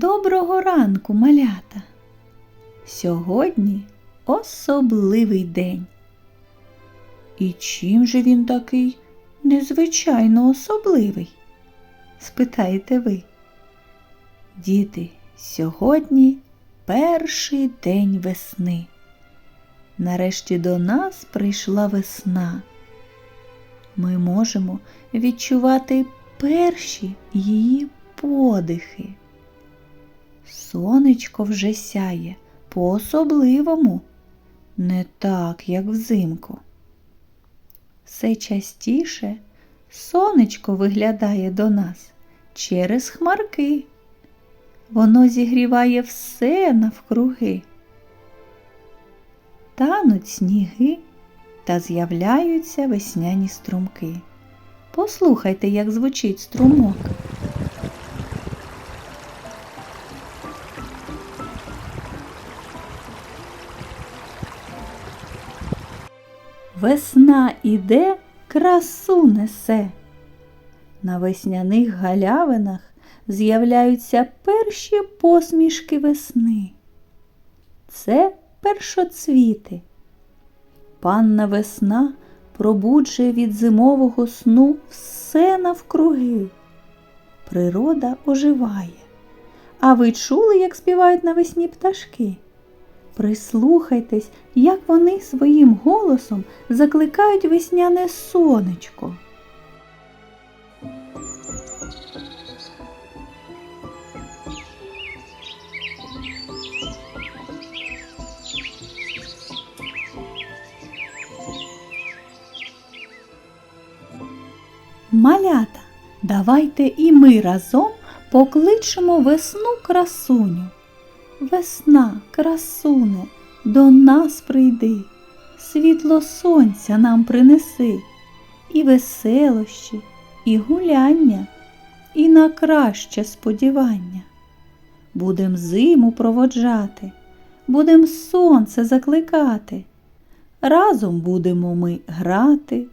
Доброго ранку, малята! Сьогодні особливий день. І чим же він такий незвичайно особливий? спитаєте ви. Діти, сьогодні перший день весни. Нарешті до нас прийшла весна. Ми можемо відчувати перші її подихи. Сонечко вже сяє по-особливому, не так, як взимку. Все частіше сонечко виглядає до нас через хмарки. Воно зігріває все навкруги. Тануть сніги та з'являються весняні струмки. Послухайте, як звучить струмок. Весна іде, красу несе. На весняних галявинах з'являються перші посмішки весни. Це першоцвіти. Панна весна пробуджує від зимового сну все навкруги. Природа оживає. А ви чули, як співають навесні пташки? Прислухайтесь, як вони своїм голосом закликають весняне сонечко. Малята, давайте і ми разом покличемо весну красуню. Весна, красуне, до нас прийди, світло сонця нам принеси, і веселощі, і гуляння, і на краще сподівання. Будем зиму проводжати, будем сонце закликати. Разом будемо ми грати,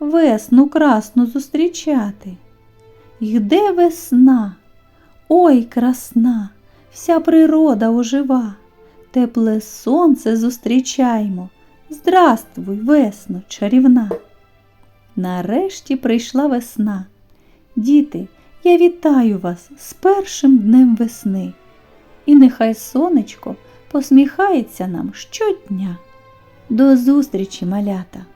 весну красну зустрічати. Йде весна, ой красна! Вся природа ожива, тепле сонце зустрічаймо. Здравствуй, весно, чарівна. Нарешті прийшла весна. Діти, я вітаю вас з першим днем весни. І нехай сонечко посміхається нам щодня. До зустрічі, малята!